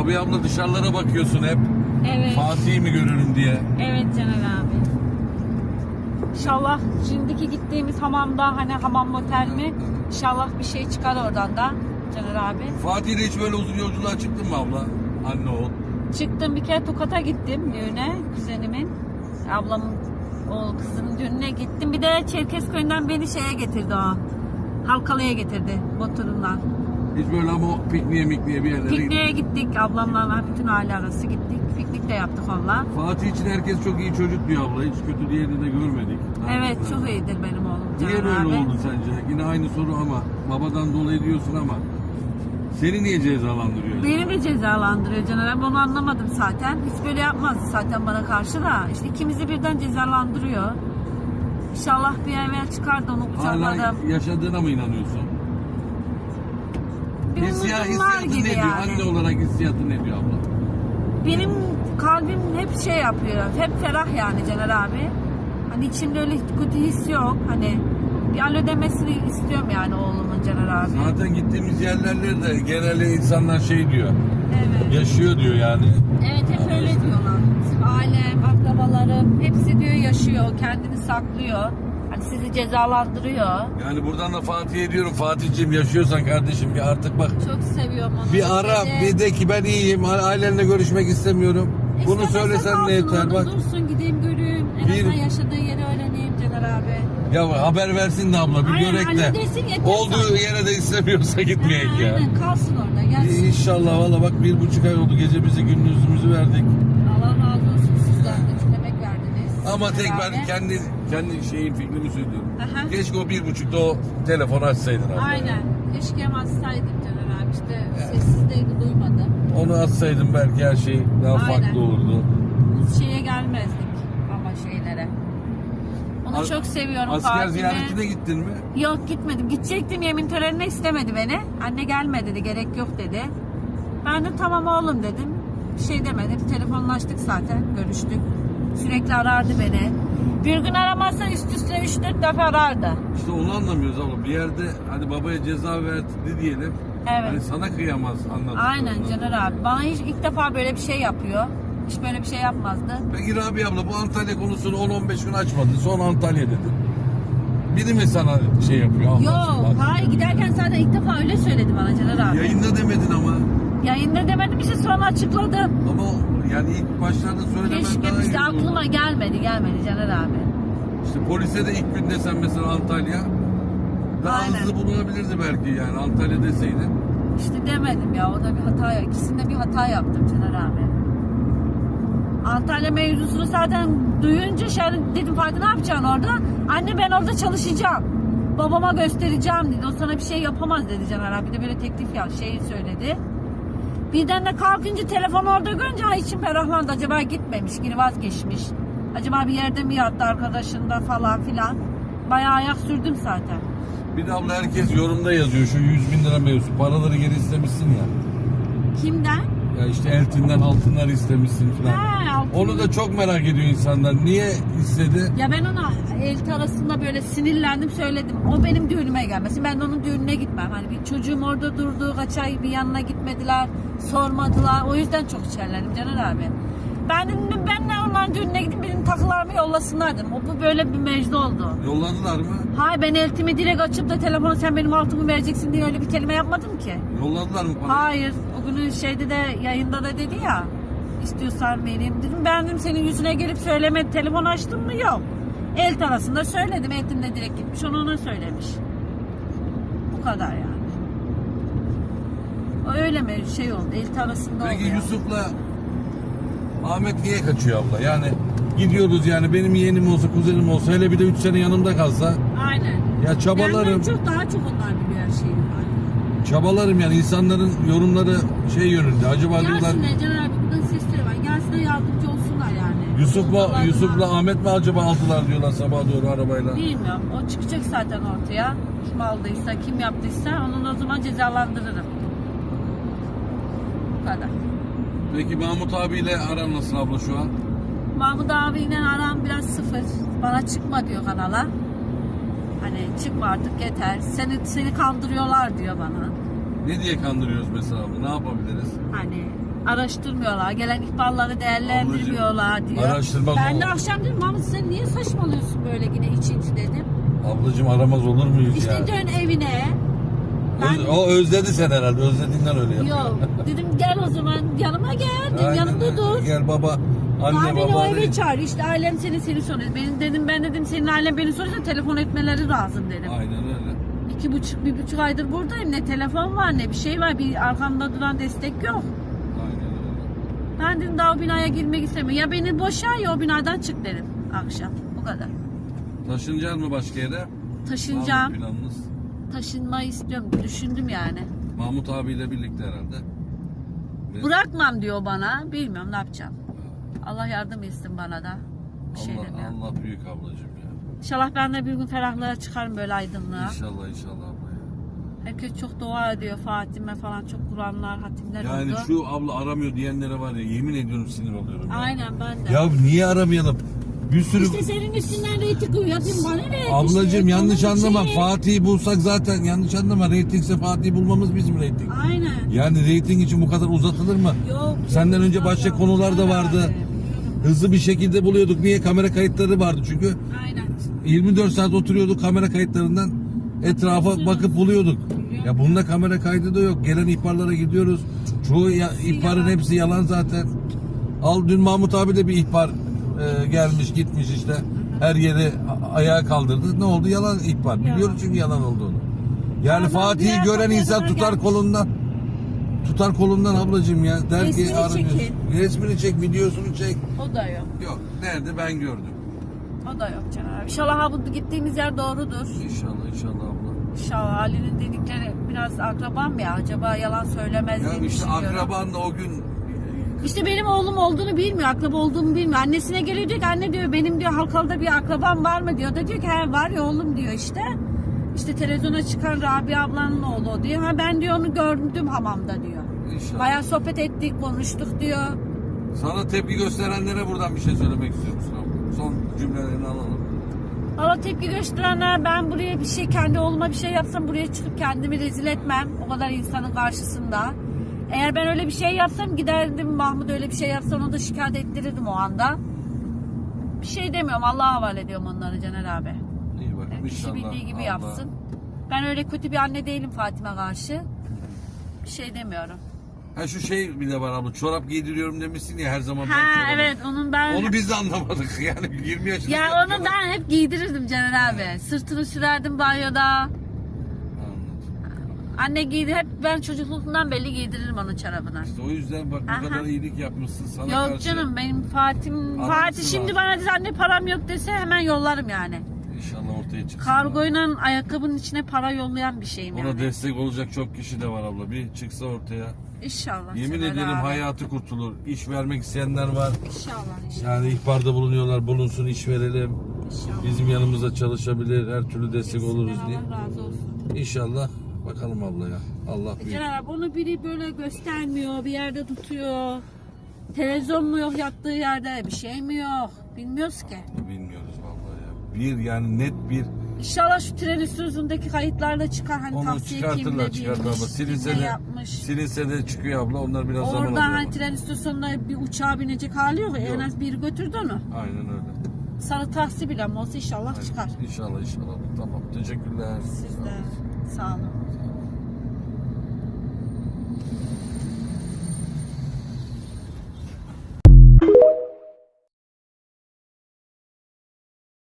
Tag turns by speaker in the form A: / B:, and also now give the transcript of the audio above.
A: Abi abla dışarılara bakıyorsun hep.
B: Evet.
A: Fatih'i mi görürüm diye.
B: Evet Caner abi. İnşallah şimdiki gittiğimiz hamamda hani hamam motel mi? İnşallah bir şey çıkar oradan da Caner abi.
A: Fatih'le hiç böyle uzun yolculuğa çıktın mı abla? Anne oğul.
B: Çıktım bir kere Tokat'a gittim düğüne kuzenimin. Ablamın o kızının düğününe gittim. Bir de Çerkezköy'den beni şeye getirdi o. Halkalı'ya getirdi motorundan.
A: Hiç böyle ama pikniğe mikniğe bir yerlere.
B: Pikniğe gittik ablamlarla bütün aile arası gittik. Piknik de yaptık onunla.
A: Fatih için herkes çok iyi çocuk diyor abla. Hiç kötü diğerini de görmedik.
B: Evet çok iyidir benim oğlum Caner
A: Niye böyle
B: abi.
A: oldu sence? Yine aynı soru ama babadan dolayı diyorsun ama seni niye cezalandırıyor?
B: Beni de cezalandırıyor Caner abi onu anlamadım zaten. Hiç böyle yapmazdı zaten bana karşı da. İşte ikimizi birden cezalandırıyor. İnşallah bir evvel çıkar da onu
A: Hala
B: kucaklarım.
A: yaşadığına mı inanıyorsun? Hissiyat, hissiyatı ne
B: gibi
A: diyor?
B: yani.
A: Anne olarak hissiyatı ne diyor abla?
B: Benim kalbim hep şey yapıyor. Hep ferah yani Caner abi. Hani içimde öyle kötü his yok. Hani bir alo demesini istiyorum yani oğlumun Caner abi.
A: Zaten gittiğimiz yerlerde de genelde insanlar şey diyor.
B: Evet.
A: Yaşıyor diyor yani.
B: Evet hep öyle diyorlar. Bizim ailem, akrabalarım hepsi diyor yaşıyor, kendini saklıyor. Hani sizi cezalandırıyor.
A: Yani buradan da Fatih'e diyorum Fatih'ciğim yaşıyorsan kardeşim bir artık bak
B: Çok seviyorum onu.
A: bir ara bir de ki ben iyiyim ailenle görüşmek istemiyorum. Bunu
B: İstemezse
A: söylesen ne yeter
B: orada
A: bak.
B: Dursun gideyim göreyim. En
A: Bir-
B: azından yaşadığı yeri öğreneyim Caner abi.
A: Ya haber versin de abla bir
B: Aynen,
A: görek de.
B: halledesin, yeter
A: Olduğu
B: sana.
A: yere de istemiyorsa gitmeyek
B: Ha,
A: ya.
B: Aynen kalsın orada gelsin.
A: İnşallah valla bak bir buçuk ay oldu gecemizi gündüzümüzü verdik.
B: Allah razı olsun sizden de çok emek verdiniz.
A: Ama tek
B: abi.
A: ben kendi kendi şeyin fikrimi söylüyorum.
B: Aha.
A: Keşke o bir buçukta o telefon açsaydın abla.
B: Aynen. Keşke yazsaydım Caner abi. İşte sessizdeydi duymadım.
A: Onu atsaydın belki her şey daha
B: Aynen.
A: farklı olurdu.
B: Biz şeye gelmezdik ama şeylere. Onu
A: As-
B: çok seviyorum
A: Asker
B: Fatih'e.
A: ziyaretine gittin mi?
B: Yok gitmedim. Gidecektim yemin törenine istemedi beni. Anne gelme dedi. Gerek yok dedi. Ben de tamam oğlum dedim. Bir şey demedim. Telefonlaştık zaten. Görüştük. Sürekli arardı beni. Bir gün aramazsa üst üste 3-4 defa arardı.
A: İşte onu anlamıyoruz abla. Bir yerde hadi babaya ceza verdi diyelim.
B: Evet.
A: Hani sana kıyamaz anladım.
B: Aynen Caner abi. Bana hiç ilk defa böyle bir şey yapıyor. Hiç böyle bir şey yapmazdı.
A: Peki Rabia abla bu Antalya konusunu 10-15 gün açmadın. Son Antalya dedin. Biri mi sana şey yapıyor?
B: Yok
A: aşkına?
B: hayır giderken zaten ilk defa öyle söyledi bana Caner abi.
A: Yayında demedin ama.
B: Yayında demedim işte sonra açıkladım.
A: Ama yani ilk başlarda söylemen
B: Keşke
A: daha iyi
B: işte
A: olurdu.
B: aklıma gelmedi gelmedi Caner abi.
A: İşte polise de ilk gün desen mesela Antalya. Daha
B: Aynen.
A: hızlı bulunabilirdi belki yani Antalya deseydin.
B: İşte demedim ya o da bir hata ikisinde bir hata yaptım Caner abi. Antalya mevzusunu zaten duyunca şey dedim Fatih ne yapacaksın orada? Anne ben orada çalışacağım. Babama göstereceğim dedi. O sana bir şey yapamaz dedi Caner abi. Bir de böyle teklif ya şeyi söyledi. Birden de kalkınca telefon orada görünce ha içim ferahlandı. Acaba gitmemiş, geri vazgeçmiş. Acaba bir yerde mi yattı arkadaşında falan filan. Bayağı ayak sürdüm zaten.
A: Bir de abla herkes yorumda yazıyor şu 100 bin lira mevzusu. Paraları geri istemişsin ya.
B: Kimden?
A: Ya işte eltinden altınlar istemişsin falan.
B: Ha, altın-
A: Onu da çok merak ediyor insanlar. Niye istedi?
B: Ya ben ona elti arasında böyle sinirlendim söyledim. O benim düğünüme gelmesin. Ben de onun düğününe gitmem. Hani bir çocuğum orada durdu. Kaç ay bir yanına gitmediler. Sormadılar. O yüzden çok içerledim Caner abi. Ben dedim ben de onların düğününe gidip benim takılarımı yollasınlar dedim. O bu böyle bir meclis oldu.
A: Yolladılar mı?
B: Hayır ben eltimi direkt açıp da telefonu sen benim altımı vereceksin diye öyle bir kelime yapmadım ki.
A: Yolladılar mı parayı?
B: Hayır. Günü şeyde de yayında da dedi ya. istiyorsan vereyim dedim. Ben dedim senin yüzüne gelip söyleme telefon açtın mı? Yok. El arasında söyledim. Eltim de direkt gitmiş. Onu ona söylemiş. Bu kadar yani. O öyle mi şey oldu? El arasında
A: Peki
B: oldu.
A: Yusuf'la Ahmet niye kaçıyor abla? Yani gidiyoruz yani benim yeğenim olsa kuzenim olsa hele bir de 3 sene yanımda kalsa
B: Aynen.
A: ya çabalarım
B: Benden çok daha çok onlar biliyor her şeyi.
A: Çabalarım yani insanların yorumları şey yönünde acaba diyorlar
B: Gelsinler Caner abi buradan sesleri var. Gelsinler yardımcı olsunlar yani.
A: Yusuf'la
B: Vallahi
A: Yusuf'la Ahmet mi acaba aldılar diyorlar sabah doğru arabayla.
B: Bilmiyorum. O çıkacak zaten ortaya. Kim aldıysa, kim yaptıysa onun o zaman cezalandırırım. Bu kadar.
A: Peki Mahmut abiyle aran nasıl abla şu an?
B: Mahmut abiyle aram biraz sıfır. Bana çıkma diyor kanala. Hani çıkma artık yeter. Seni seni kandırıyorlar diyor bana.
A: Ne diye kandırıyoruz mesela abla? Ne yapabiliriz?
B: Hani araştırmıyorlar. Gelen ihbarları değerlendirmiyorlar diyor.
A: araştırmaz
B: Ben de
A: olur.
B: akşam dedim Mahmut sen niye saçmalıyorsun böyle yine içinci dedim.
A: Ablacığım aramaz olur muyuz
B: İşte
A: ya?
B: dön evine.
A: Öz-
B: Ben-
A: o özledi sen herhalde. Özlediğinden öyle yapıyor.
B: Yok dedim gel o zaman yanıma gel. Dedim,
A: Aynen
B: yanımda
A: öyle.
B: dur.
A: Gel baba. Anne
B: beni o eve çağır. İşte ailem seni seni soruyor. Benim dedim ben dedim senin ailen beni soruyorsa telefon etmeleri lazım dedim.
A: Aynen öyle.
B: İki buçuk bir buçuk aydır buradayım. Ne telefon var ne bir şey var. Bir arkamda duran destek yok.
A: Aynen öyle.
B: Ben dedim daha o binaya girmek istemiyorum. Ya beni boşar ya o binadan çık dedim akşam. Bu kadar.
A: Taşınacağız mı başka yere?
B: Taşınacağım.
A: Var mı planınız?
B: Taşınmayı istiyorum. Düşündüm yani.
A: Mahmut abiyle birlikte herhalde. Ve
B: Bırakmam diyor bana. Bilmiyorum ne yapacağım. Allah yardım etsin bana da. Bir şey
A: Allah,
B: demiyorum.
A: Allah büyük ablacığım ya.
B: İnşallah ben de bir gün ferahlığa çıkarım böyle aydınlığa.
A: İnşallah inşallah abla ya.
B: Herkes çok dua ediyor. Fatime falan çok Kur'anlar, hatimler
A: Yani
B: oldu.
A: şu abla aramıyor diyenlere var ya yemin ediyorum sinir oluyorum ya.
B: Aynen ben de.
A: Ya niye aramayalım? Bir sürü
B: İşte senin üstünden reyting yapayım bana ne?
A: Ablacığım
B: İşte
A: yanlış anlama.
B: şeyi-
A: Fatih'i bulsak zaten yanlış anlama. Reytingse Fatih'i bulmamız bizim reyting.
B: Aynen.
A: Yani reyting için bu kadar uzatılır mı?
B: Yok.
A: Senden önce başka konular da vardı. Hızlı bir şekilde buluyorduk. Niye? Kamera kayıtları vardı çünkü.
B: Aynen.
A: 24 saat oturuyorduk kamera kayıtlarından etrafa bakıp buluyorduk. Ya bunda kamera kaydı da yok. Gelen ihbarlara gidiyoruz. Çoğu ya, ihbarın hepsi yalan zaten. Al dün Mahmut abi de bir ihbar e, gelmiş gitmiş işte. Her yeri ayağa kaldırdı. Ne oldu? Yalan ihbar. Biliyoruz çünkü yalan olduğunu. Yani Fatih'i gören insan tutar kolundan. Tutar kolundan ablacığım ya. Der ki
B: Resmini
A: aranıyorsun.
B: çekin.
A: Resmini çek, videosunu çek.
B: O da yok.
A: Yok. Nerede ben gördüm.
B: O da yok abi. İnşallah ha bu gittiğimiz yer doğrudur.
A: İnşallah inşallah abla.
B: İnşallah Ali'nin dedikleri biraz akrabam ya. Acaba yalan söylemez
A: Ya
B: diye
A: işte
B: düşünüyorum.
A: akraban da o gün
B: İşte benim oğlum olduğunu bilmiyor, akraba olduğumu bilmiyor. Annesine geliyor diyor ki anne diyor benim diyor Halkalı'da bir akrabam var mı diyor. Da diyor ki he var ya oğlum diyor işte. İşte televizyona çıkan Rabia ablanın oğlu o diyor. Ha ben diyor onu gördüm hamamda diyor.
A: inşallah.
B: Bayağı sohbet ettik, konuştuk diyor.
A: Sana tepki gösterenlere buradan bir şey söylemek istiyor musun abla? Son cümlelerini alalım.
B: Ama tepki gösterenler ben buraya bir şey kendi oğluma bir şey yapsam buraya çıkıp kendimi rezil etmem. O kadar insanın karşısında. Eğer ben öyle bir şey yapsam giderdim Mahmut öyle bir şey yapsa onu da şikayet ettirirdim o anda. Bir şey demiyorum Allah'a havale ediyorum onları Caner abi. Yani kişi
A: inşallah.
B: bildiği gibi
A: Allah-
B: yapsın. Ben öyle kötü bir anne değilim Fatime karşı. Bir şey demiyorum.
A: Ha şu şey bir de var abla çorap giydiriyorum demişsin ya her zaman ben
B: Ha
A: çorabı-
B: evet onun ben...
A: Onu biz de anlamadık yani 20 yaşında.
B: Ya onu ben hep giydirirdim Caner abi. Sırtını sürerdim banyoda.
A: Anladım.
B: Anne giydi hep ben çocukluğumdan belli giydiririm onun çorabını.
A: İşte o yüzden bak bu
B: Aha.
A: kadar iyilik yapmışsın sana
B: Yok
A: karşı.
B: canım benim Fatih Fatih şimdi
A: abi.
B: bana dese anne param yok dese hemen yollarım yani.
A: İnşallah ortaya çıksın.
B: Kargoyla ayakkabının içine para yollayan bir şeyim
A: Ona
B: yani.
A: destek olacak çok kişi de var abla. Bir çıksa ortaya.
B: İnşallah.
A: Yemin ederim
B: abi.
A: hayatı kurtulur. İş vermek isteyenler var.
B: İnşallah inşallah.
A: Yani ihbarda bulunuyorlar. Bulunsun iş verelim.
B: inşallah.
A: Bizim yanımızda çalışabilir. Her türlü destek oluruz diye.
B: Allah razı olsun.
A: İnşallah bakalım abla ya. Allah büyük.
B: Caner abi onu biri böyle göstermiyor, bir yerde tutuyor. Televizyon mu yok yattığı yerde, bir şey mi yok? Bilmiyoruz ki.
A: Ya. Bir yani net bir
B: İnşallah şu tren üstündeki kayıtlarla çıkar hani
A: onu
B: tavsiye kimle
A: çıkartırlar çıkartırlar abla.
B: bilmiş,
A: Silinse
B: kimle
A: de,
B: yapmış.
A: silinse de çıkıyor abla. Onlar biraz zaman
B: Orada
A: alıyor.
B: hani tren istasyonunda bir uçağa binecek hali yok. En
A: Yok.
B: az biri götürdü onu.
A: Aynen öyle.
B: Sarı tahsi bile olsa inşallah çıkar.
A: İnşallah inşallah. Tamam. Teşekkürler.
B: Siz de sağ olun.